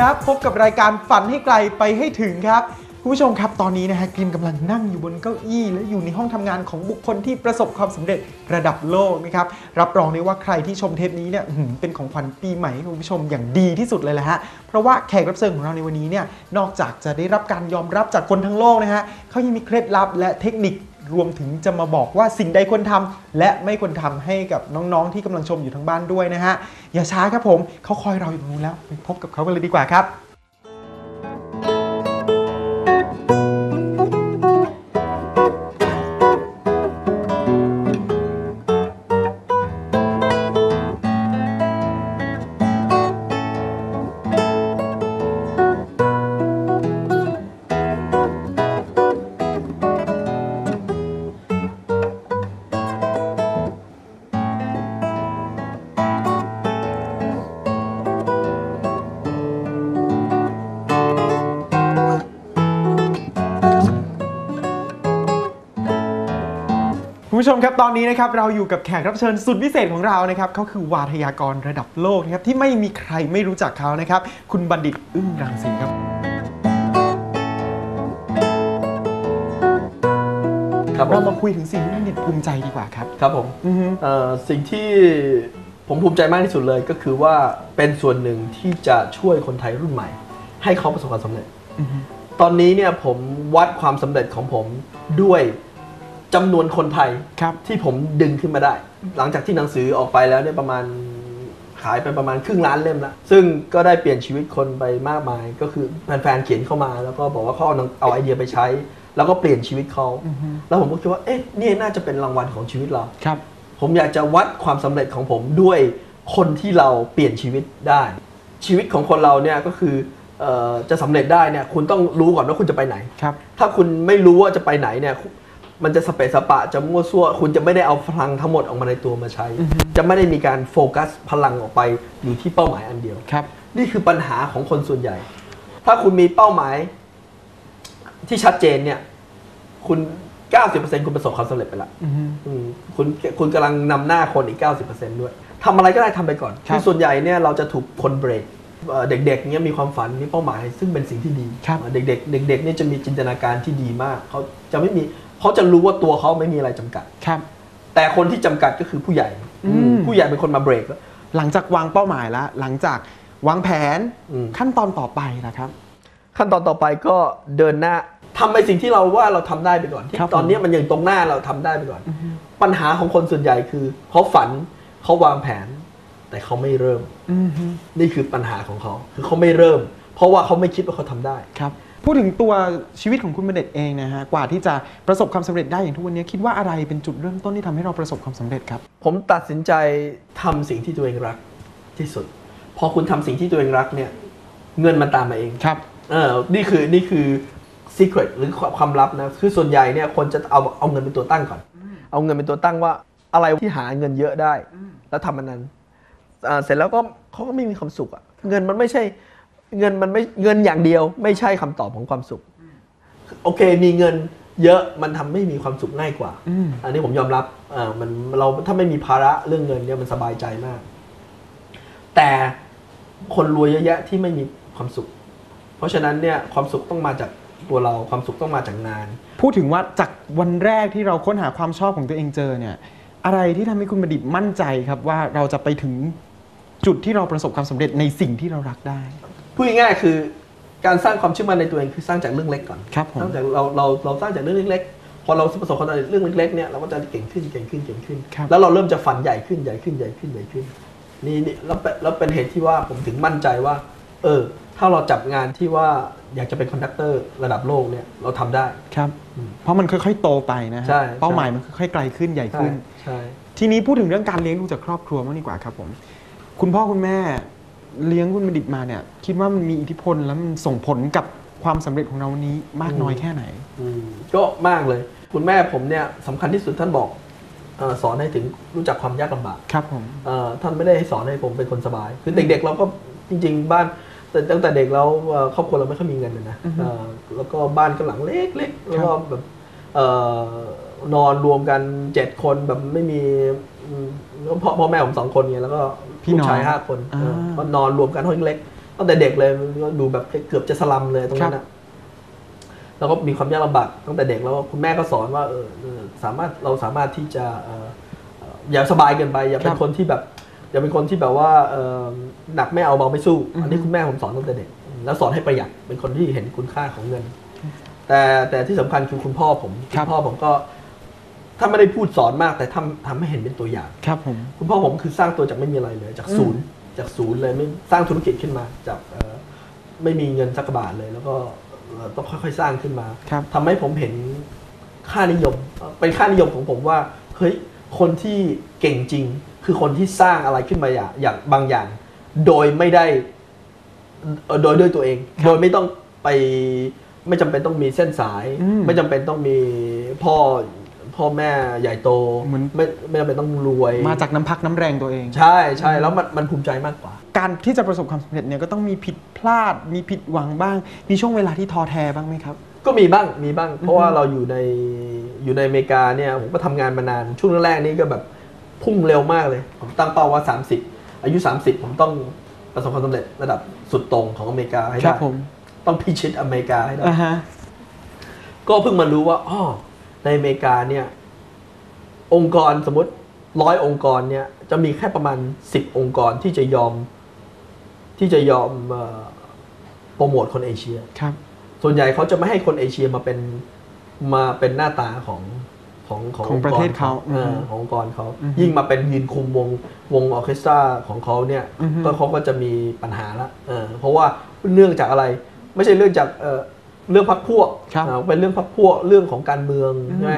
ครับ พบกับรายการฝันให้ไกลไปให้ถึงครับคุณผู้ชมครับตอนนี้นะฮะกรีมกำลังนั่งอยู่บนเก้าอี้ และอยู่ในห้องทำงานของบุคคลที่ประสบความสำเร็จระดับโลกนะครับรับรองได้ว่าใครที่ชมเทปนี้เนี่ยเป็นของขวัญปีใหม่ให้คุณผู้ชมอย่างดีที่สุดเลยแหละฮะเพราะว่าแขกรับเชิญของเราในวันนี้เนี่ยนอกจากจะได้รับการยอมรับจากคนทั้งโลกนะฮะเขายังมีเคล็ดลับและเทคนิค รวมถึงจะมาบอกว่าสิ่งใดควรทำและไม่ควรทำให้กับน้องๆ ที่กำลังชมอยู่ทางบ้านด้วยนะฮะ อย่าช้าครับผมเขาคอยเราอยู่ตรงนู้นแล้วไปพบกับเขากันเลยดีกว่าครับ ผู้ชมครับตอนนี้นะครับเราอยู่กับแขกรับเชิญสุดพิเศษของเรานะครับเขาคือวาทยากรระดับโลกนะครับที่ไม่มีใครไม่รู้จักเขานะครับ คุณบัณฑิตอึ้งรังสีครับครับผเรามมาคุยถึงสิ่งที่บัณฑิตภูมิใจดีกว่าครับ ครับผมอือฮึ เอ่อสิ่งที่ผมภูมิใจมากที่สุดเลยก็คือว่าเป็นส่วนหนึ่งที่จะช่วยคนไทยรุ่นใหม่ ให้เขาประสบความสำเร็จอือฮึตอนนี้เนี่ยผมวัดความสำเร็จของผมด้วย จำนวนคนไทยครับ ที่ผมดึงขึ้นมาได้ หลังจากที่หนังสือออกไปแล้วเนี่ยประมาณขายไปประมาณครึ่งล้านเล่มแล้ว ซึ่งก็ได้เปลี่ยนชีวิตคนไปมากมาย ก็คือแฟนๆเขียนเข้ามาแล้วก็บอกว่าเขาเอาหนังเอาไอเดียไปใช้ แล้วก็เปลี่ยนชีวิตเขาอือฮึแล้วผมก็คิดว่าเอ๊ะนี่น่าจะเป็นรางวัลของชีวิตเรา ครับ ผมอยากจะวัดความสำเร็จของผมด้วยคนที่เราเปลี่ยนชีวิตได้ ชีวิตของคนเราเนี่ยก็คือเอ่อจะสำเร็จได้เนี่ยคุณต้องรู้ก่อนว่าคุณจะไปไหน ครับ ถ้าคุณไม่รู้ว่าจะไปไหนเนี่ย มันจะสเปะสปะจะมั่วซั่ว คุณจะไม่ได้เอาพลังทั้งหมดออกมาในตัวมาใช้ จะไม่ได้มีการโฟกัสพลังออกไปอยู่ที่เป้าหมายอันเดียวครับ นี่คือปัญหาของคนส่วนใหญ่ ถ้าคุณมีเป้าหมายที่ชัดเจนเนี่ย คุณ 90%คุณประสบความสำเร็จไปละอือฮึอืมคุณคุณกำลังนำหน้าคนอีก 90%ด้วยทำอะไรก็ได้ทำไปก่อนครับคือส่วนใหญ่เนี่ยเราจะถูกคนเบรกเอ่อเด็กๆเนี่ยมีความฝันมีเป้าหมาย ซึ่งเป็นสิ่งที่ดีครับเด็กๆ เด็กๆเนี่ยจะมีจินตนาการที่ดีมาก เขาจะไม่มี เขาจะรู้ว่าตัวเขาไม่มีอะไรจำกัด ครับ แต่คนที่จำกัดก็คือผู้ใหญ่อืมผู้ใหญ่เป็นคนมาเบรกแล้วหลังจากวางเป้าหมายแล้ว หลังจากวางแผนอืมขั้นตอนต่อไปนะครับ ขั้นตอนต่อไปก็เดินหน้าทำในสิ่งที่เราว่าเราทำได้ไปก่อนที่ครับตอนนี้มันยังตรงหน้าเราทำได้ไปก่อน ปัญหาของคนส่วนใหญ่คือเขาฝันเขาวางแผน แต่เขาไม่เริ่มอือฮึนี่คือปัญหาของเขาคือเขาไม่เริ่ม เพราะว่าเขาไม่คิดว่าเขาทำได้ครับ พูดถึงตัวชีวิตของคุณบัณฑิตเองนะฮะกว่าที่จะประสบความสำเร็จได้อย่างทุกวันนี้คิดว่าอะไรเป็นจุดเริ่มต้นที่ทำให้เราประสบความสำเร็จครับ ผมตัดสินใจทำสิ่งที่ตัวเองรักที่สุด พอคุณทำสิ่งที่ตัวเองรักเนี่ยเงินมันตามมาเองครับเออนี่คือนี่คือ secret หรือความลับนะคือส่วนใหญ่เนี่ยคนจะเอาเอาเงินเป็นตัวตั้งก่อน เอาเงินเป็นตัวตั้งว่าอะไรที่หาเงินเยอะได้ แล้วทำมันนั้นอ่าเสร็จแล้วก็เขาก็ไม่มีความสุขอะเงินมันไม่ใช่ เงินมันไม่เงินอย่างเดียว ไม่ใช่คำตอบของความสุข โอเค มีเงินเยอะมันทำให้มีความสุขง่ายกว่าอืมอันนี้ผมยอมรับอ่ามันเราถ้าไม่มีภาระเรื่องเงินเนี่ยมันสบายใจมาก แต่คนรวยเยอะแยะที่ไม่มีความสุข เพราะฉะนั้นเนี่ยความสุขต้องมาจากตัวเราความสุขต้องมาจากงาน พูดถึงว่าจากวันแรกที่เราค้นหาความชอบของตัวเองเจอเนี่ย อะไรที่ทำให้คุณบัณฑิตมั่นใจครับว่าเราจะไปถึงจุดที่เราประสบความสำเร็จในสิ่งที่เรารักได้ พูดง่ายๆคือการสร้างความเชื่อมั่นในตัวเองคือสร้างจากเรื่องเล็กก่อนครับผม สร้างจากเราเราเราสร้างจากเรื่องเล็กๆพอเราประสบความสำเร็จเรื่องเล็กๆเนี่ยเราก็จะเก่งขึ้นเก่งขึ้นเก่งขึ้น ครับ แล้วเราเริ่มจะฝันใหญ่ขึ้นใหญ่ขึ้นใหญ่ขึ้นใหญ่ขึ้นนี่นี่แล้วเป็นแล้วเป็นเหตุที่ว่าผมถึงมั่นใจว่า เออ ถ้าเราจับงานที่ว่าอยากจะเป็นคอนดักเตอร์ระดับโลกเนี่ยเราทำได้ ครับ เพราะมันค่อยๆ โตไปนะฮะใช่ เป้าหมายมันค่อยๆไกลขึ้นใหญ่ใช่ขึ้น ใช่ ทีนี้พูดถึงเรื่องการเลี้ยงดูจากครอบครัวมากดีกว่าครับผม คุณพ่อคุณแม่ เลี้ยงคุณบัณฑิตมาเนี่ย คิดว่ามันมีอิทธิพลแล้วมันส่งผลกับความสำเร็จของเราวันนี้มากน้อยแค่ไหนอืมก็มากเลย คุณแม่ผมเนี่ยสำคัญที่สุดท่านบอกเออสอนให้ถึงรู้จักความยากลำบากครับผมเอ่อท่านไม่ได้ให้สอนให้ผมเป็นคนสบาย คือเด็กๆเราก็จริง ๆ บ้านแต่ตั้งแต่เด็กเราเอ่อครอบครัวเราไม่ค่อยมีเงินนะนะอือฮึเอ่อแล้วก็บ้านก็หลังเล็กๆแล้วก็แบบเอ่อนอนรวมกันเจ็ดคนแบบไม่มีอืม แล้วพ่อพ่อแม่ผมสองคนไงแล้วก็พี่ลูน้กองชายห้าคนอ่าเออก็นอนรวมกันห้องเล็กตั้งแต่เด็กเลยก็ดูแบบเกือบจะสลัมเลยตรงนั้นครันะบแล้วก็มีความยากลำบากตั้งแต่เด็กแล้วก็คุณแม่ก็สอนว่าเออเออสามารถเราสามารถที่จะเอ่อเอ่ออย่าสบายเกินไป อย่าเป็ครันบคนที่แบบ อย่าเป็นคนที่แบบว่าเอ่อหนักไม่เอาเบาไม่สู้อือฮึอันนี้คุณแม่ผมสอนตั้งแต่เด็ก แล้วสอนให้ประหยัดเป็นคนที่เห็นคุณค่าของเงิน แต่แต่ที่สำคัญคือคุณพ่อผมครัคุบณพ่อผมก็ ถ้าไม่ได้พูดสอนมากแต่ทำทำให้เห็นเป็นตัวอย่าง ครับผม คุณพ่อผมคือสร้างตัวจากไม่มีอะไรเลย จากศูนย์จากศูนย์เลยไม่สร้างธุรกิจขึ้นมา จากเอ่อไม่มีเงินสักบาทเลย แล้วก็เอ่อต้องค่อย ๆ สร้างขึ้นมาครับ ทำให้ผมเห็นค่านิยมเอ่อเป็นค่านิยมของผมว่าเฮ้ยคนที่เก่งจริง คือคนที่สร้างอะไรขึ้นมาอย่างอย่างบางอย่าง โดยไม่ได้ เอ่อโดยด้วยตัวเอง โดยไม่ต้องไปไม่จำเป็นต้องมีเส้นสาย อืมไม่จำเป็นต้องมีพ่อ พ่อแม่ใหญ่โตเหมือน ไม่ไม่จำเป็นต้องรวย มาจากน้ำพักน้ำแรงตัวเอง ใช่ใช่แล้วมันมันภูมิใจมากกว่า การที่จะประสบความสำเร็จเนี่ยก็ต้องมีผิดพลาด มีผิดหวังบ้าง มีช่วงเวลาที่ท้อแท้บ้างไหมครับ ก็มีบ้างมีบ้าง เพราะว่าเราอยู่ในอยู่ในอเมริกาเนี่ยผมก็ทำงานมานานช่วงแรกๆนี่ก็แบบพุ่งเร็วมากเลย ผมตั้งเป้าว่า 30 อายุ 30 ผมต้องประสบความสำเร็จระดับสุดตรงของอเมริกาให้ครัได้บผมต้องพิชิตอเมริกาให้ได้ อ่าฮะ ก็เพิ่งมารู้ว่าอ๋อ ในอเมริกาเนี่ยองค์กรสมมติร้อยองค์กรเนี่ยจะมีแค่ประมาณ 10 องค์กรที่จะยอมที่จะยอมเอ่อโปรโมทคนเอเชียครับ ส่วนใหญ่เขาจะไม่ให้คนเอเชียมาเป็นมาเป็นหน้าตาของของของประเทศเขาเอออืมขององค์กรเขาอืมยิ่งมาเป็นยืนคุมวงวงออร์เคสตราของเขาเนี่ยอือฮึก็เขาก็จะมีปัญหาละเออเพราะว่าเนื่องจากอะไร ไม่ใช่เรื่องจาก เอ่อเรื่องพักพวกครับอ่าเป็นเรื่องพักพวกเรื่องของการเมืองอืมใช่ไหม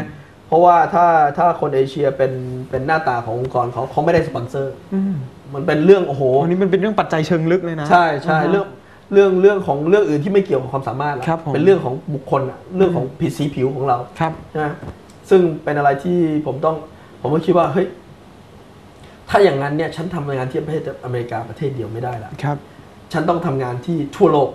เพราะว่าถ้าถ้าคนเอเชียเป็นเป็นหน้าตาขององค์กรเขาเขาไม่ได้สปอนเซอร์ อืมมันเป็นเรื่องโอ้โหวันนี้มันเป็นเรื่องปัจจัยเชิงลึกเลยนะ ใช่ใช่าฮะเรื่องเรื่องเรื่องของเรื่องอื่นที่ไม่เกี่ยวกับความสามารถละครับผม เป็นเรื่องของบุคคลอะเรื่องของผิดสีผิวของเราครับนะซึ่งเป็นอะไรที่ผมต้อง ผมก็คิดว่าเฮ้ยถ้าอย่างนั้นเนี่ย ฉันทำงานที่ประเทศอเมริกาประเทศเดียวไม่ได้ละครับ ฉันต้องทำงานที่ทั่วโลก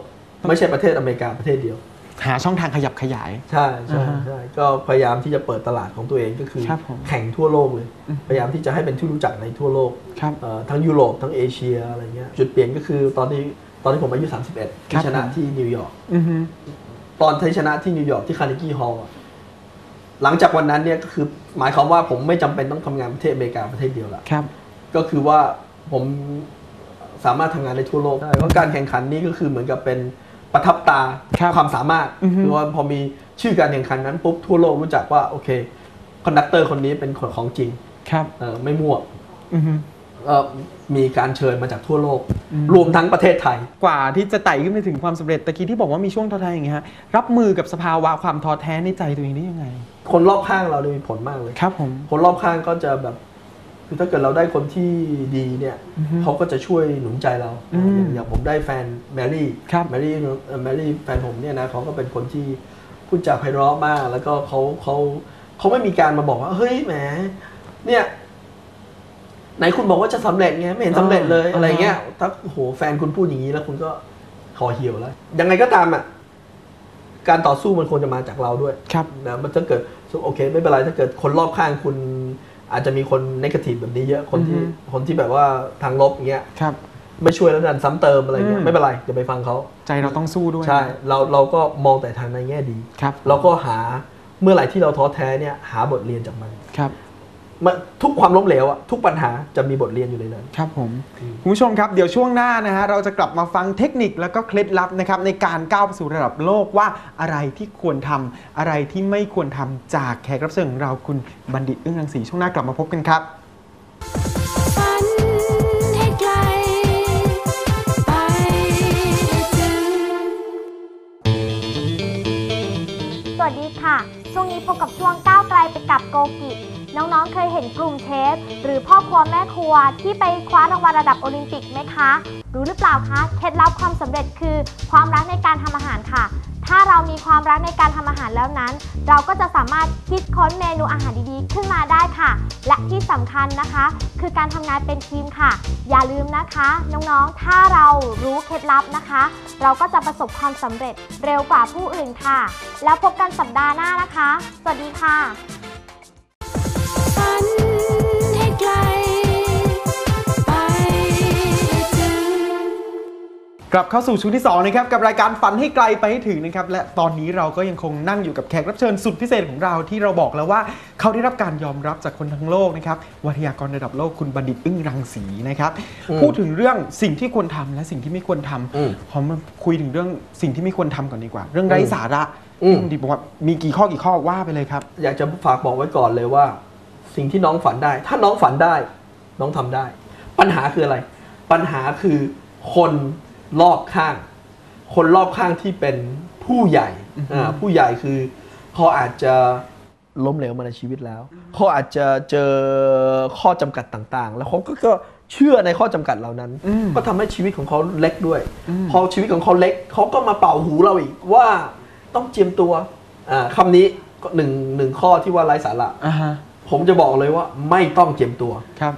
ไม่ใช่ประเทศอเมริกาประเทศเดียว หาช่องทางขยับขยาย ใช่ใช่อ่าฮะใช่ก็พยายามที่จะเปิดตลาดของตัวเองก็คือ ครับผมแข่งทั่วโลกเลยอืมพยายามที่จะให้เป็นที่รู้จักในทั่วโลกครับเอ่อทั้งยุโรปทั้งเอเชียอะไรเงี้ยจุดเปลี่ยนก็คือตอนที่ตอนที่ผมอายุ 31ครัที่บ ชนะผมที่นิวยอร์ก อือฮึ ตอนที่ชนะที่นิวยอร์กที่คาร์เนกี้ฮอลล์อะหลังจากวันนั้นเนี่ยก็คือหมายความว่าผมไม่จำเป็นต้องทำงานประเทศอเมริกาประเทศเดียวละ ครับ ก็คือว่าผมสามารถทำงานได้ทั่วโลกได้เพราะการแข่งขันนี้ก็คือเหมือนกับเป็น ประทับตาครับความสามารถอือฮึคือว่าพอมีชื่อการแข่งขันนั้นปุ๊บทั่วโลกรู้จักว่าโอเคคอนดักเตอร์คนนี้เป็นคนของจริงครับเออไม่มั่วอือฮึเอ่อมีการเชิญมาจากทั่วโลกอืมรวมทั้งประเทศไทย กว่าที่จะไต่ขึ้นไปถึงความสำเร็จตะกี้ที่บอกว่ามีช่วงท้อแท้อย่างเงี้ยฮะรับมือกับสภาวะความท้อแท้ในใจตัวเองได้ยังไง คนรอบข้างเราเนี่ยมีผลมากเลยครับผมคนรอบข้างก็จะแบบ คือถ้าเกิดเราได้คนที่ดีเนี่ยอือฮึเขาก็จะช่วยหนุนใจเราอืมอย่างอย่างผมได้แฟนแมรี่ครับแมรี่เอ่อแมรี่แฟนผมเนี่ยนะเขาก็เป็นคนที่พูดจาไพเราะมาก แล้วก็เขาเขาเขาไม่มีการมาบอกว่า เฮ้ยแหม เนี่ยไหนคุณบอกว่าจะสำเร็จไงไม่เห็นสำเร็จเลยอ่าอะไรเงี้ยถ้าโอ้โหแฟนคุณพูดอย่างนี้แล้วคุณก็คอเหี่ยวแล้วยังไงก็ตามอะการต่อสู้มันควรจะมาจากเราด้วยครับนะมันถ้าเกิดโอเค ไม่เป็นไรถ้าเกิดคนรอบข้างคุณ อาจจะมีคนนกาทีฟแบบนี้เยอะคนที่อือฮึคนที่แบบว่าทางลบอย่างเงี้ยครับ ไม่ช่วยแล้วดันซ้ำเติมอะไรเงี้อืยมไม่เป็นไรอย่าไปฟังเขาใจเราต้องสู้ด้วยใช่เราเราก็มองแต่ทางในแง่ดีครับเราก็หาเมื่อไหร่ที่เราท้อแท้เนี่ยหาบทเรียนจากมันครับ มันทุกความล้มเหลวอะทุกปัญหาจะมีบทเรียนอยู่ในนั้น ครับผมคุณผู้ชมครับเดี๋ยวช่วงหน้านะฮะเราจะกลับมาฟังเทคนิคแล้วก็เคล็ดลับนะครับในการก้าวไปสู่ระดับโลกว่าอะไรที่ควรทำอะไรที่ไม่ควรทำจากแขกรับเชิญของเราคุณบัณฑิตอึ้งรังสีช่วงหน้ากลับมาพบกันครับ ฝันให้ไกล ไปให้ถึงช่วงนี้พบกับช่วงก้าวไกลไปกับโกกิ น้องๆ เคยเห็นกลุ่มเชฟ หรือพ่อครัวแม่ครัวที่ไปคว้ารางวัลระดับโอลิมปิกไหมคะ รู้หรือเปล่าคะ เคล็ดลับความสำเร็จคือ ความรักในการทำอาหารค่ะ ถ้าเรามีความรักในการทำอาหารแล้วนั้น เราก็จะสามารถคิดค้นเมนูอาหารดีๆ ขึ้นมาได้ค่ะ และที่สำคัญนะคะ คือการทำงานเป็นทีมค่ะ อย่าลืมนะคะ น้องๆ ถ้าเรารู้เคล็ดลับนะคะ เราก็จะประสบความสำเร็จเร็วกว่าผู้อื่นค่ะ แล้วพบกันสัปดาห์หน้านะคะ สวัสดีค่ะ กลไปให้ถึงกลับเข้าสู่ช่วงที่2นะครับกับรายการฝันให้ไกลไปให้ถึงนะครับและตอนนี้เราก็ยังคงนั่งอยู่กับแขกรับเชิญสุดพิเศษของเราที่เราบอกแล้วว่าเขาได้รับการยอมรับจากคนทั้งโลกนะครับวิทยากรระดับโลกคุณบัณฑิตอึ้งรังสีนะครับอืมพูดถึงเรื่องสิ่งที่ควรทำและสิ่งที่ไม่ควรทอืมำขอมาคุยถึงเรื่องสิ่งที่ไม่ควรทำก่อนดีกว่า เรื่องไร้สาระอืมที่คุณบัณฑิตบอกว่ามีกี่ข้อกี่ข้อว่าไปเลยครับอยากจะฝากบอกไว้ก่อนเลยว่า สิ่งที่น้องฝันได้ ถ้าน้องฝันได้ น้องทำได้ ปัญหาคืออะไร ปัญหาคือคนรอบข้าง คนรอบข้างที่เป็นผู้ใหญ่อ่าผู้ใหญ่คือเขาอาจจะล้มเหลวมาในชีวิตแล้วเขาอาจจะเจอข้อจำกัดต่างๆ แล้วเขาก็ก็เชื่อในข้อจำกัดเหล่านั้นอืมก็ทำให้ชีวิตของเขาเล็กด้วยอืมพอชีวิตของเขาเล็กเขาก็มาเป่าหูเราอีกว่าต้องเจียมตัวอ่าคำนี้ก็หนึ่งหนึ่งข้อที่ว่าไร้สาระอ่าฮะ ผมจะบอกเลยว่าไม่ต้องเจียมตัว ครับ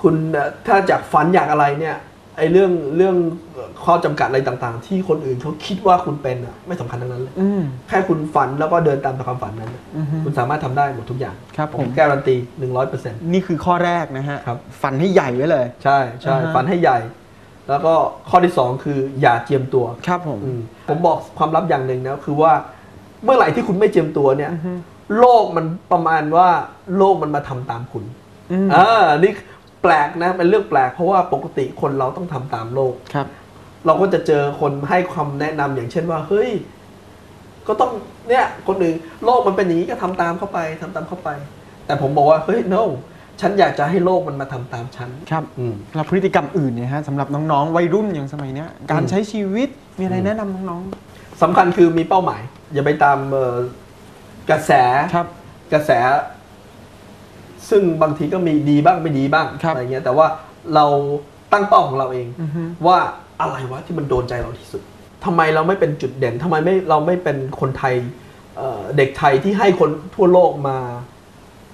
คุณเอ่อถ้าจากฝันอยากอะไรเนี่ยไอ้เรื่องเรื่องข้อจำกัดอะไรต่างๆ ที่คนอื่นเขาคิดว่าคุณเป็นอะไม่สำคัญทั้งนั้นเลยอืมแค่คุณฝันแล้วก็เดินตามความฝันนั้นน่ะอือฮึคุณสามารถทำได้หมดทุกอย่างครับผมการันตีหนึ่งร้อยเปอร์เซ็นต์นี่คือข้อแรกนะฮะครับฝันให้ใหญ่ไว้เลย ใช่ใช่อ่าฮะฝันให้ใหญ่ แล้วก็ข้อที่สองคืออย่าเจียมตัวครับผมอืมผมบอกความลับอย่างหนึ่งนะคือว่าเมื่อไหร่ที่คุณไม่เจียมตัวเนี่ยอือฮึ โลกมันประมาณว่าโลกมันมาทำตามคุณอืมอ่านี่แปลกนะเป็นเรื่องแปลกเพราะว่าปกติคนเราต้องทำตามโลกครับ เราก็จะเจอคนให้ความแนะนำอย่างเช่นว่าเฮ้ยก็ต้องเนี่ยคนอื่นโลกมันเป็นอย่างนี้ก็ทำตามเข้าไปทำตามเข้าไป แต่ผมบอกว่าเฮ้ย no ฉันอยากจะให้โลกมันมาทำตามฉันครับอืมแล้วพฤติกรรมอื่นเนี่ยฮะสำหรับน้องๆวัยรุ่นอย่างสมัยเนี้ยการใช้ชีวิตมีอะไรแนะนำน้องสำคัญคือมีเป้าหมาย อย่าไปตามเอ่อ กระแสๆครับกระแส ซึ่งบางทีก็มีดีบ้างไม่ดีบ้างครับอะไรเงี้ย แต่ว่าเราตั้งเป้าของเราเองอือฮึว่าอะไรวะที่มันโดนใจเราที่สุดทำไมเราไม่เป็นจุดเด่นทำไมไม่เราไม่เป็นคนไทยเอ่อเด็กไทยที่ให้คนทั่วโลกมา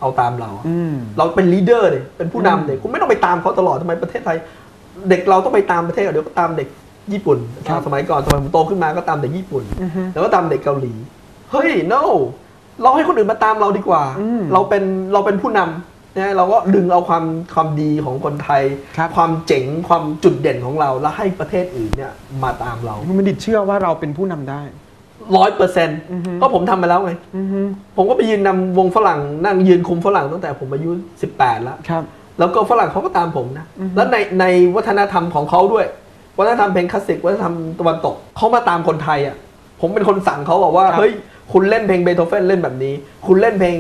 เอาตามเราอืมเราเป็นลีดเดอร์เลยเป็นผู้อืมนำเนี่ยคุณไม่ต้องไปตามเขาตลอดทำไมประเทศไทย เด็กเราต้องไปตามประเทศเดี๋ยวก็ตามเด็กญี่ปุ่นสมัยก่อนสมัยผมโตขึ้นมาก็ตามเด็กญี่ปุ่นอือฮึแล้วก็ตามเด็กเกาหลีเฮ้ย no เราให้คนอื่นมาตามเราดีกว่าอืมเราเป็นเราเป็นผู้นำนะเราก็ดึงเอาความความดีของคนไทยครับความเจ๋งความจุดเด่นของเรา แล้วให้ประเทศอื่นเนี่ยมาตามเราคุณบัณฑิตเชื่อว่าเราเป็นผู้นำได้ร้อยเปอร์เซ็นต์อือฮึก็ผมทำมาแล้วไงอือฮึผมก็ไปยืนนำวงฝรั่งนั่งยืนคุมฝรั่งตั้งแต่ผมอายุ18แล้วครับแล้วก็ฝรั่งเขาก็ตามผมนะอือฮึแล้วในในวัฒนธรรมของเขาด้วย วัฒนธรรมเพลงคลาสสิกวัฒนธรรมตะวันตกเขามาตามคนไทยอะ ผมเป็นคนสั่งเขาบอกว่าครับเฮ้ย คุณเล่นเพลงเบโธเฟนเล่นแบบนี้ คุณเล่นเพลง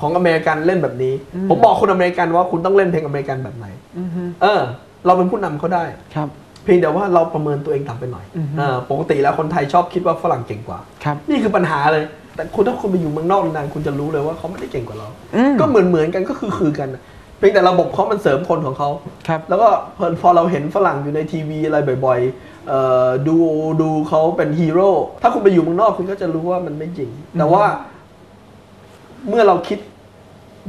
ของอเมริกันเล่นแบบนี้อืมผมบอกคนอเมริกันว่าคุณต้องเล่นเพลงอเมริกันแบบไหนอือฮึเออ เราเป็นผู้นำเขาได้ครับเพียงแต่ว่าเราประเมินตัวเองต่ำไปหน่อยอือฮึเออปกติแล้วคนไทยชอบคิดว่าฝรั่งเก่งกว่าครับนี่คือปัญหาเลย แต่คุณถ้าคุณไปอยู่เมืองนอกนานๆคุณจะรู้เลยว่าเขาไม่ได้เก่งกว่าเราอืมก็เหมือนเหมือนๆกันก็คือคือกันน่ะเพียงแต่ระบบเขามันเสริมคนของเขาครับแล้วก็พอพอเราเห็นฝรั่งอยู่ในทีวีอะไรบ่อยๆเอ่อ ดูดูเขาเป็นฮีโร่ถ้าคุณไปอยู่เมืองนอกคุณก็จะรู้ว่ามันไม่จริง แต่ว่า เมื่อเราคิด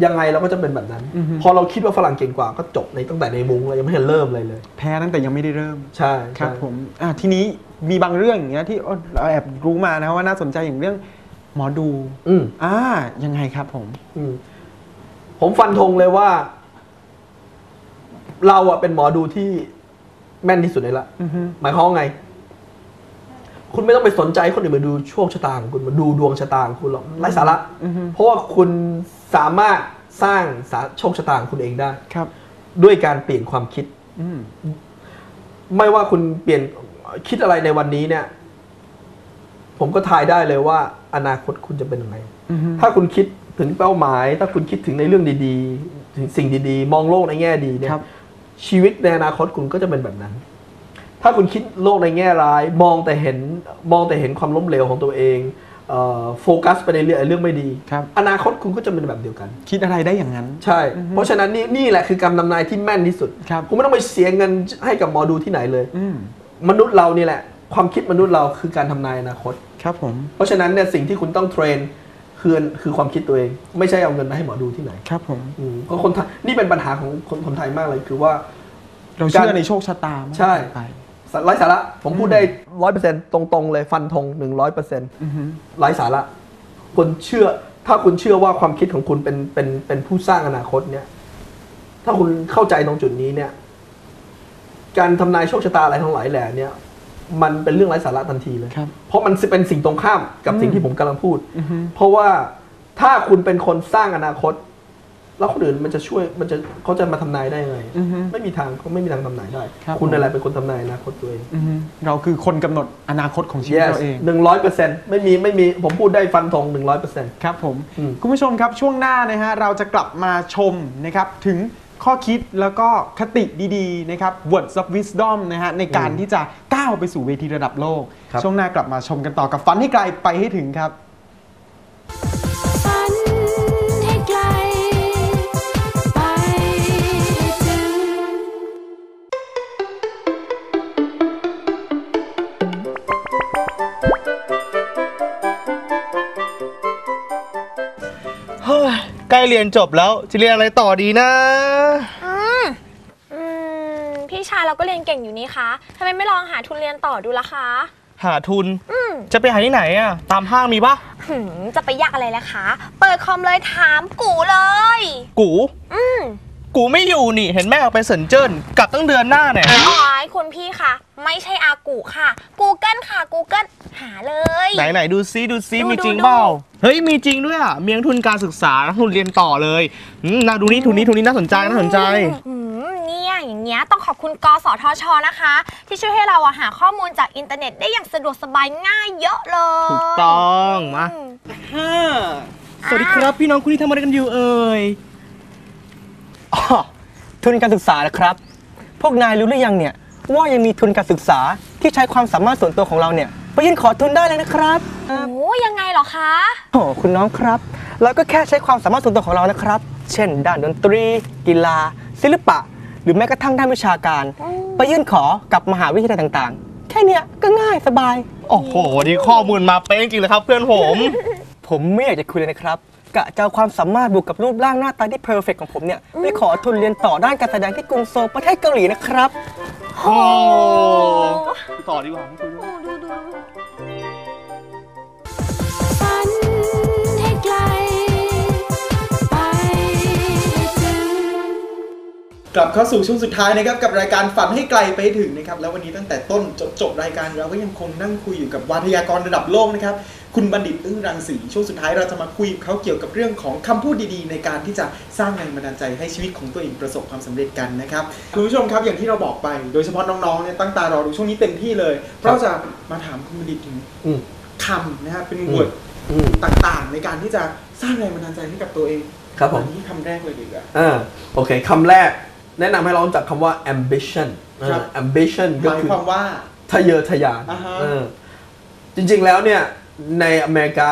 ยังไงเราก็จะเป็นแบบนั้นอือฮึพอเราคิดว่าฝรั่งเก่งกว่าก็จบในตั้งแต่ในมุ้งเลยยังไม่ทันเริ่มเลยเลย แพ้ตั้งแต่ยังไม่ได้เริ่ม ใช่ครับใช่ผมอะทีนี้มีบางเรื่องอย่างเงี้ยที่เอ้อเราแอบรู้มานะว่าน่าสนใจอย่างเรื่อง หมอดูอืมอ่ายังไงครับ ผม อืมผมฟันธงเลยว่า เราอะเป็นหมอดูที่ แม่นที่สุดเลยละอือฮึหมายความว่าไง คุณไม่ต้องไปสนใจคนอื่นมาดูโชคชะตาของคุณมาดูดวงชะตาของคุณหรอกไร้สาระอือฮึเพราะว่าคุณสามารถสร้างสาโชคชะตาของคุณเองได้ครับ ด้วยการเปลี่ยนความคิดอืมไม่ว่าคุณเปลี่ยนคิดอะไรในวันนี้เนี่ย ผมก็ทายได้เลยว่า อนาคตคุณจะเป็นยังไงอือฮึถ้าคุณคิดถึงเป้าหมาย ถ้าคุณคิดถึงในเรื่องดี ๆ ถึงสิ่งดี ๆ มองโลกในแง่ดีเนี่ยครับ ชีวิตในอนาคตคุณก็จะเป็นแบบนั้น ถ้าคุณคิดโลกในแง่ร้าย มองแต่เห็นมองแต่เห็นความล้มเหลวของตัวเองเอ่อโฟกัสไปในเรื่องเรื่องไม่ดีครับอนาคตคุณก็จะเป็นแบบเดียวกัน คิดอะไรได้อย่างนั้น ใช่ เพราะฉะนั้นนี่นี่แหละคือการทำนายที่แม่นที่สุดครับคุณไม่ต้องไปเสียเงินให้กับหมอดูที่ไหนเลยอืมมนุษย์เรานี่แหละ ความคิดมนุษย์เราคือการทำนายอนาคต ครับผม เพราะฉะนั้นเนี่ยสิ่งที่คุณต้องเทรน คือคือความคิดตัวเอง ไม่ใช่เอาเงินไปให้หมอดูที่ไหนครับผมอืมเพราะคนไทยนี่เป็นปัญหาของคนคนไทยมากเลยคือว่า เราเชื่อในโชคชะตามากใช่เกินไป ไร้สาระผมพูดได้ร้อยเปอร์เซ็นต์ตรงๆเลยฟันธงหนึ่งร้อยเปอร์เซ็นต์อือฮึไร้สาระคุณเชื่อ ถ้าคุณเชื่อว่าความคิดของคุณเป็นเป็นเป็นผู้สร้างอนาคตเนี่ย ถ้าคุณเข้าใจตรงจุดนี้เนี่ย การทำนายโชคชะตาอะไรทั้งหลายแหล่เนี่ย มันเป็นเรื่องไร้สาระทันทีเลย ครับเพราะมันเป็นสิ่งตรงข้ามกับสิ่งอืมที่ผมกำลังพูด อือฮึ เพราะว่าถ้าคุณเป็นคนสร้างอนาคต แล้วคนอื่นมันจะช่วยมันจะเขาจะมาทำนายได้ยังไง อือฮึ ไม่มีทางเขาไม่มีทางทำนายได้ ครับคุณผม อะไรเป็นคนทำนายอนาคตตัวเอง อือฮึเราคือคนกำหนดอนาคตของชีวิต yes เราเอง หนึ่งร้อยเปอร์เซ็นต์ไม่มีไม่มีผมพูดได้ฟันธงหนึ่งร้อยเปอร์เซ็นต์ ครับผม อืม คุณผู้ชมครับช่วงหน้านะฮะเราจะกลับมาชมนะครับถึง ข้อคิดแล้วก็คติดีๆนะครับ words of wisdom นะฮะในการที่จะก้าวไปสู่เวทีระดับโลกครับช่วงหน้ากลับมาชมกันต่อกับฟันให้ไกลไปให้ถึงครับ เรียนจบแล้ว จะเรียนอะไรต่อดีนะ อืมอืมพี่ชายเราก็เรียนเก่งอยู่นี่คะทำไมไม่ลองหาทุนเรียนต่อดูล่ะคะ หาทุน อืม จะไปหาที่ไหนอะตามห้างมีปะหืมจะไปยากอะไรล่ะคะ เปิดคอมเลยถามกูเลย กู อืม กูไม่อยู่นี่เห็นแม่ออกไปเซินเจิ้นกลับตั้งเดือนหน้าเนี่ยอ๋อยคุณพี่คะไม่ใช่อากูค่ะ Google ค่ะ Google หาเลย ไหนไหนดูซิดูซิดูมีจริงดู เปล่าเฮ้ยมีจริงด้วยอะมีทั้งทุนการศึกษาทั้งทุนเรียนต่อเลยอืมนะดูนี่ทุนนี้ทุนนี้น่าสนใจน่าสนใจ อืมเนี่ยอย่างเงี้ยต้องขอบคุณกสทชนะคะ ที่ช่วยให้เราอะหาข้อมูลจากอินเทอร์เน็ตได้อย่างสะดวกสบายง่ายเยอะเลยถูกต้องมา อืม ฮ่าสวัสดีครับ พี่น้องคุณนี่ทำอะไรกันอยู่เอ่ย อ๋อทุนการศึกษานะครับ พวกนายรู้หรือยังเนี่ย ว่ายังมีทุนการศึกษาที่ใช้ความสามารถส่วนตัวของเราเนี่ยไปยื่นขอทุนได้เลยนะครับโอ้ยังไงเหรอคะโอ้คุณน้องครับ เราก็แค่ใช้ความสามารถส่วนตัวของเรานะครับ เช่น ด้านดนตรี กีฬา ศิลปะ หรือแม้กระทั่งด้านวิชาการ ไปยื่นขอกับมหาวิทยาลัยต่างๆ แค่เนี้ยก็ง่ายสบาย โอ้โหนี่ข้อมูลมาเป๊ะจริงเลยครับ เพื่อนผม ผมไม่อยากจะคุยเลยนะครับ กะจะเอาความสามารถบวกกับรูปร่างหน้าตาที่เพอร์เฟกของผมเนี่ยไปขอทุนเรียนต่อด้านการแสดงที่กรุงโซลประเทศเกาหลีนะครับ โอ้ต่อดีกว่าไม่คุยด้วยดูดูฝันให้ไกล ไปให้ถึง กลับเข้าสู่ช่วงสุดท้ายนะครับกับรายการฝันให้ไกลไปให้ถึงนะครับแล้ววันนี้ตั้งแต่ต้นจนจบรายการเราก็ยังคงนั่งคุยอยู่กับวาทยากรระดับโลกนะครับ คุณบัณฑิตอึ้งรังสีช่วงสุดท้ายเราจะมาคุยกับเขาเกี่ยวกับเรื่องของคำพูดดีๆ ในการที่จะสร้างแรงบันดาลใจให้ชีวิตของตัวเองประสบความสำเร็จกันนะครับคุณผู้ชมครับอย่างที่เราบอกไป โดยเฉพาะน้องๆเนี่ยตั้งตารอดูช่วงนี้เต็มที่เลย เพราะเราจะมาถามคุณบัณฑิตถึงอืมคำนะฮะเป็นอืมวอร์ดอืมต่างๆ ในการที่จะสร้างแรงบันดาลใจให้กับตัวเองครับผมอันนี้คำแรกเลยดีกว่าอ่าโอเคคำแรก แนะนำให้เรารู้จักคำว่า ambition ครับอ่า ambition หก็มายคือความว่าทะเยอทะยานอ่าฮะเออจริงๆแล้วเนี่ย ในอเมริกา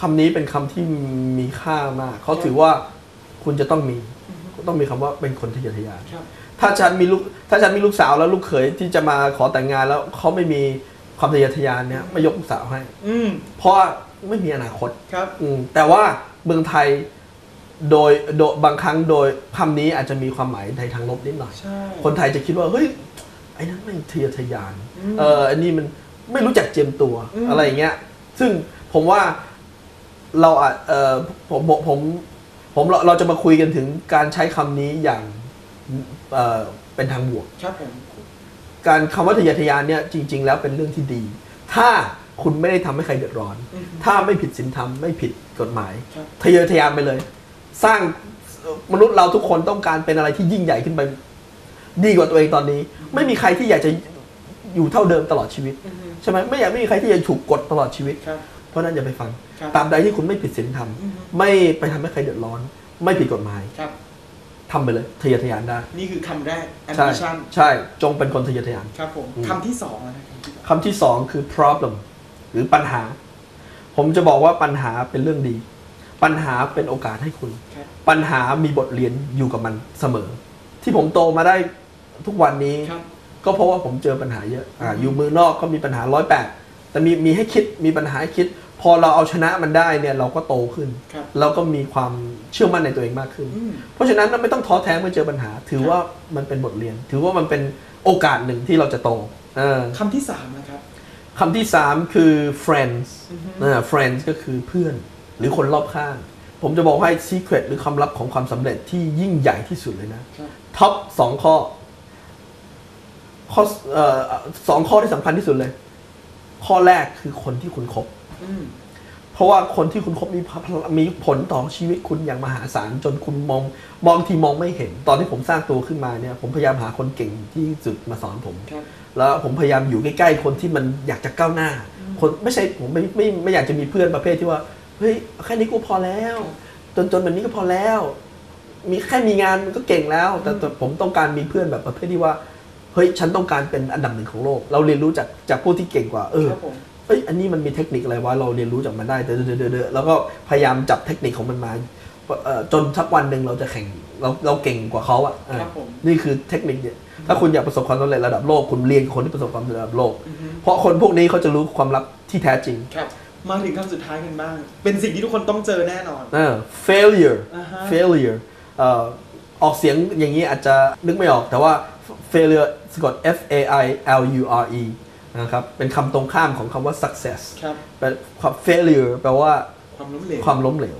คำนี้เป็นคำที่มีค่ามาก เขาถือว่าคุณจะต้องมีต้องมีคำว่าเป็นคนทะเยอทะยานครับถ้าฉันมีลูกถ้าฉันมีลูกสาวแล้วลูกเขยที่จะมาขอแต่งงานแล้วเขาไม่มีความทะเยอทะยานเนี่ยไม่ยกลูกสาวให้อืมเพราะว่าไม่มีอนาคตครับอืมแต่ว่าเมืองไทยโดยโดยบางครั้งโดยคำนี้อาจจะมีความหมายในทางลบนิดหน่อยใช่คนไทยจะคิดว่าเฮ้ยไอ้นั้นแม่งทะเยอทะยานอืมเอออันนี้มันไม่รู้จักเจียมตัวอืมอะไรอย่างเงี้ย ซึ่งผมว่าเราอาจเออผมผมผมผมเราเราจะมาคุยกันถึงการใช้คำนี้อย่างเออเป็นทางบวก ครับผม การคำว่าทะเยอทะยานเนี่ยจริง ๆ แล้วเป็นเรื่องที่ดี ถ้าคุณไม่ได้ทำให้ใครเดือดร้อน อืมถ้าไม่ผิดศีลธรรมไม่ผิดกฎหมายครับ ทะเยอทะยานไปเลย สร้างเอ่อมนุษย์เราทุกคนต้องการเป็นอะไรที่ยิ่งใหญ่ขึ้นไป ดีกว่าตัวเองตอนนี้ ไม่มีใครที่อยากจะ อยู่เท่าเดิมตลอดชีวิตอืมใช่ไหมไม่อยากไม่มีใครที่จะถูกกดตลอดชีวิตครับเพราะฉะนั้นอย่าไปฟังครับตามใดที่คุณไม่ผิดศีลธรรมอืมไม่ไปทำให้ใครเดือดร้อน ไม่ผิดกฎหมายครับทำไปเลยทะเยอทะยานได้ นี่คือคำแรกใช่ ambition ใช่ จงเป็นคนทะเยอทะยานครับผมอืมคำที่สองนะครับคำที่สองคือ problem หรือปัญหาผผมจะบอกว่าปัญหาเป็นเรื่องดี ปัญหาเป็นโอกาสให้คุณครับปัญหามีบทเรียนอยู่กับมันเสมอ ที่ผมโตมาได้ทุกวันนี้ครับ ก็เพราะว่าผมเจอปัญหาเยอะอ่าอยู่เมืองนอกก็มีปัญหาร้อยแปดแต่มีมีให้คิดมีปัญหาให้คิด พอเราเอาชนะมันได้เนี่ยเราก็โตขึ้น ครับเราก็มีความเชื่อมั่นในตัวเองมากขึ้น อืม เพราะฉะนั้นเราไม่ต้องท้อแท้เมื่อเจอปัญหา ถือว่ามันเป็นบทเรียน ถือว่ามันเป็นโอกาสหนึ่งที่เราจะโตเออ คำที่สามนะครับ คำที่สามคือ friends นะ friends ก็คือเพื่อนหรือคนรอบข้าง ผมจะบอกให้ secret หรือคำลับของความสำเร็จที่ยิ่งใหญ่ที่สุดเลยนะ ครับ ท็อปสองข้อ ข้อเอ่อสองข้อที่สำคัญที่สุดเลย ข้อแรกคือคนที่คุณคบอืมเพราะว่าคนที่คุณคบมีพลมีผลต่อชีวิตคุณอย่างมหาศาลจนคุณมองมองทีมองไม่เห็น ตอนที่ผมสร้างตัวขึ้นมาเนี่ย ผมพยายามหาคนเก่งที่สุดมาสอนผมครับแล้วผมพยายามอยู่ใกล้ๆคนที่มันอยากจะก้าวหน้า คนไม่ใช่ผมไม่ไม่ไม่อยากจะมีเพื่อนประเภทที่ว่าเฮ้ยแค่นี้กูพอแล้ว จนจนแบบนี้ก็พอแล้ว มีแค่มีงานมันก็เก่งแล้วแต่แต่ผมต้องการมีเพื่อนแบบประเภทที่ว่า เฮ้ยฉันต้องการเป็นอันดับหนึ่งของโลก เราเรียนรู้จากจากผู้ที่เก่งกว่าเออครับผมเอ้ยอันนี้มันมีเทคนิคอะไรวะเราเรียนรู้จากมันได้เดอเดอๆๆๆแล้วก็พยายามจับเทคนิคของมันมาเอ่อจนสักวันหนึ่งเราจะแข่งเราเราเก่งกว่าเขาอะเออครับผมนี่คือเทคนิคเนี่ยถ้าคุณอยากประสบความสำเร็จระดับโลกคุณเรียนกับคนที่ประสบความสำเร็จระดับโลกอือฮึเพราะคนพวกนี้เขาจะรู้ความลับที่แท้จริงครับมาถึงคำสุดท้ายกันบ้าง เป็นสิ่งที่ทุกคนต้องเจอแน่นอนเออ failure อ่าฮะ failure เอ่อออกเสียงอย่างนี้อาจจะนึกไม่ออกแต่ว่า failure สะกด F A I L U R E นะครับเป็นคำตรงข้ามของคำว่า success ครับเป็นความ failure แปลว่าความล้มเหลวความล้มเหลว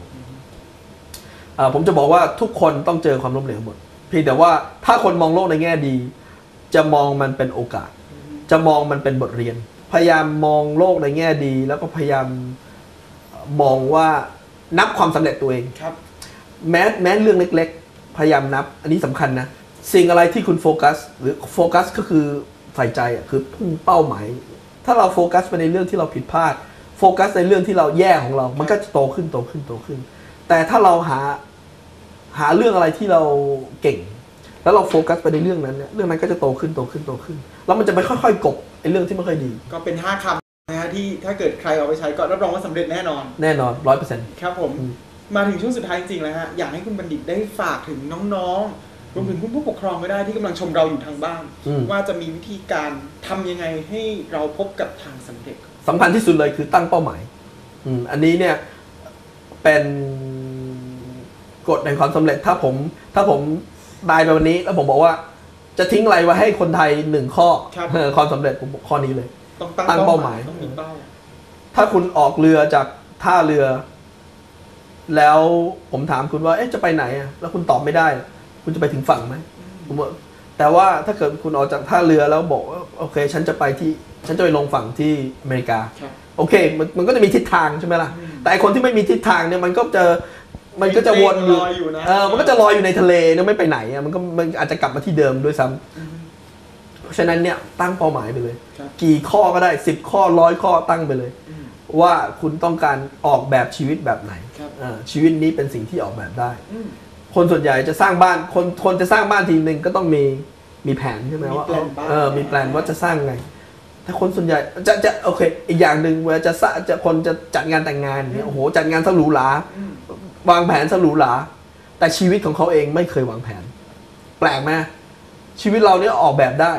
อ่าผมจะบอกว่าทุกคนต้องเจอความล้มเหลวหมดเพียงแต่ว่าถ้าคนมองโลกในแง่ดี จะมองมันเป็นโอกาส จะมองมันเป็นบทเรียน พยายามมองโลกในแง่ดี แล้วก็พยายามมองว่านับความสำเร็จตัวเองครับ แม้แม้เรื่องเล็ก ๆ พยายามนับ อันนี้สำคัญนะ สิ่งอะไรที่คุณโฟกัส หรือโฟกัสก็คือใส่ใจอะคือพุ่งเป้าหมาย ถ้าเราโฟกัสไปในเรื่องที่เราผิดพลาด โฟกัสในเรื่องที่เราแย่ของเรา มันก็จะโตขึ้นโตขึ้นโตขึ้น แต่ถ้าเราหาหาเรื่องอะไรที่เราเก่ง แล้วเราโฟกัสไปในเรื่องนั้นเนี่ยเรื่องนั้นก็จะโตขึ้นโตขึ้นโตขึ้น แล้วมันจะไปค่อยๆกลบไอ้เรื่องที่ไม่ค่อยดี ก็เป็น 5คำนะฮะที่ถ้าเกิดใครเอาไปใช้ก็รับรองว่าสำเร็จแน่นอน แน่นอนร้อยเปอร์เซ็นต์ครับผมอืมมาถึงช่วงสุดท้ายจริงๆแล้วฮะอยากให้คุณบัณฑิตได้ฝากถึงน้องๆ รวมถึงคุณผู้ปกครองก็ได้ที่กำลังชมเราอยู่ทางบ้าน ว่าจะมีวิธีการทำยังไงให้เราพบกับทางสำเร็จสำคัญที่สุดเลยคือตั้งเป้าหมายอืมอันนี้เนี่ยเป็นกฎแห่งความสำเร็จถ้าผม ถ้าผมตายไปวันนี้ แล้วผมบอกว่า จะทิ้งอะไรไว้ให้คนไทยหนึ่งข้อครับเออความสำเร็จผมบอกข้อนี้เลย ต้องตั้งตั้งเป้าหมายต้องมีเป้าถ้าคุณออกเรือจากท่าเรือ แล้วผมถามคุณว่า เอ๊ะจะไปไหนอะแล้วคุณตอบไม่ได้ คุณจะไปถึงฝั่งไหมผมบอกแต่ว่าถ้าเกิดคุณออกจากท่าเรือแล้วบอกว่าโอเค ฉันจะไปที่ฉันจะไปลงฝั่งที่อเมริกาครับโอเคมันมันก็จะมีทิศทางใช่ไหมล่ะอืมแต่ไอคนที่ไม่มีทิศทางเนี่ยมันก็จะมันก็จะวนอยู่ลอยอยู่นะเออมันก็จะลอยอยู่ในทะเลเนี่ยไม่ไปไหนอะมันก็มันอาจจะกลับมาที่เดิมด้วยซ้ำเพราะฉะนั้นเนี่ยตั้งเป้าหมายไปเลยครับกี่ข้อก็ได้สิบข้อร้อยข้อตั้งไปเลยอืมว่าคุณต้องการออกแบบชีวิตแบบไหนครับเออชีวิตนี้เป็นสิ่งที่ออกแบบได้อืม คนส่วนใหญ่จะสร้างบ้านคนคนจะสร้างบ้านทีหนึ่งก็ต้องมีมีแผนใช่ไหมมีว่าแปลนบ้าน เออมีแปลนว่าจะสร้างไงแต่คนส่วนใหญ่จะจะโอเค อีกอย่างหนึ่งเวลาจะสร้างจะคนจะจัดงานแต่งงานเนี่ยโอ้โหจัดงานสหรูหราอืมวางแผนสหรูหราแต่ชีวิตของเขาเองไม่เคยวางแผน แปลกไหมชีวิตเราเนี่ยออกแบบได้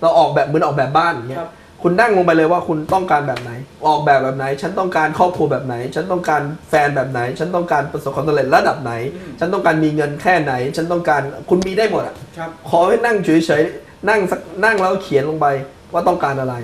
เราออกแบบเหมือนออกแบบบ้านอย่างเงี้ครัย บ คุณนั่งลงไปเลยว่าคุณต้องการแบบไหน ออกแบบแบบไหน ฉันต้องการครอบครัวแบบไหน ฉันต้องการแฟนแบบไหน ฉันต้องการประสบความสำเร็จระดับไหน ฉันต้องการมีเงินแค่ไหน ฉันต้องการคุณมีได้หมดอะครับขอให้นั่งเฉยๆนั่งสักนั่งแล้วเขียนลงไปว่าต้องการอะไร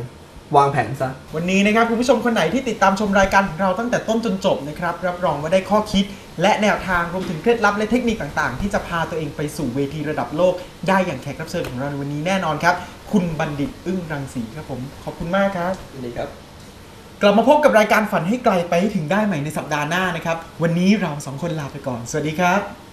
วางแผนซะ วันนี้นะครับคุณผู้ชมคนไหนที่ติดตามชมรายการของเราตั้งแต่ต้นจนจบนะครับรับรองว่าได้ข้อคิด และแนวทางรวมถึงเคล็ดลับและเทคนิคต่างๆ ที่จะพาตัวเองไปสู่เวทีระดับโลก ได้อย่างแขกรับเชิญของเราในวันนี้แน่นอนครับ คุณบัณฑิตอึ้งรังสีครับผม ขอบคุณมากครับนี่ครับ กลับมาพบกับรายการฝันให้ไกลไปให้ถึงได้ใหม่ในสัปดาห์หน้านะครับวันนี้เราสองคนลาไปก่อน สวัสดีครับ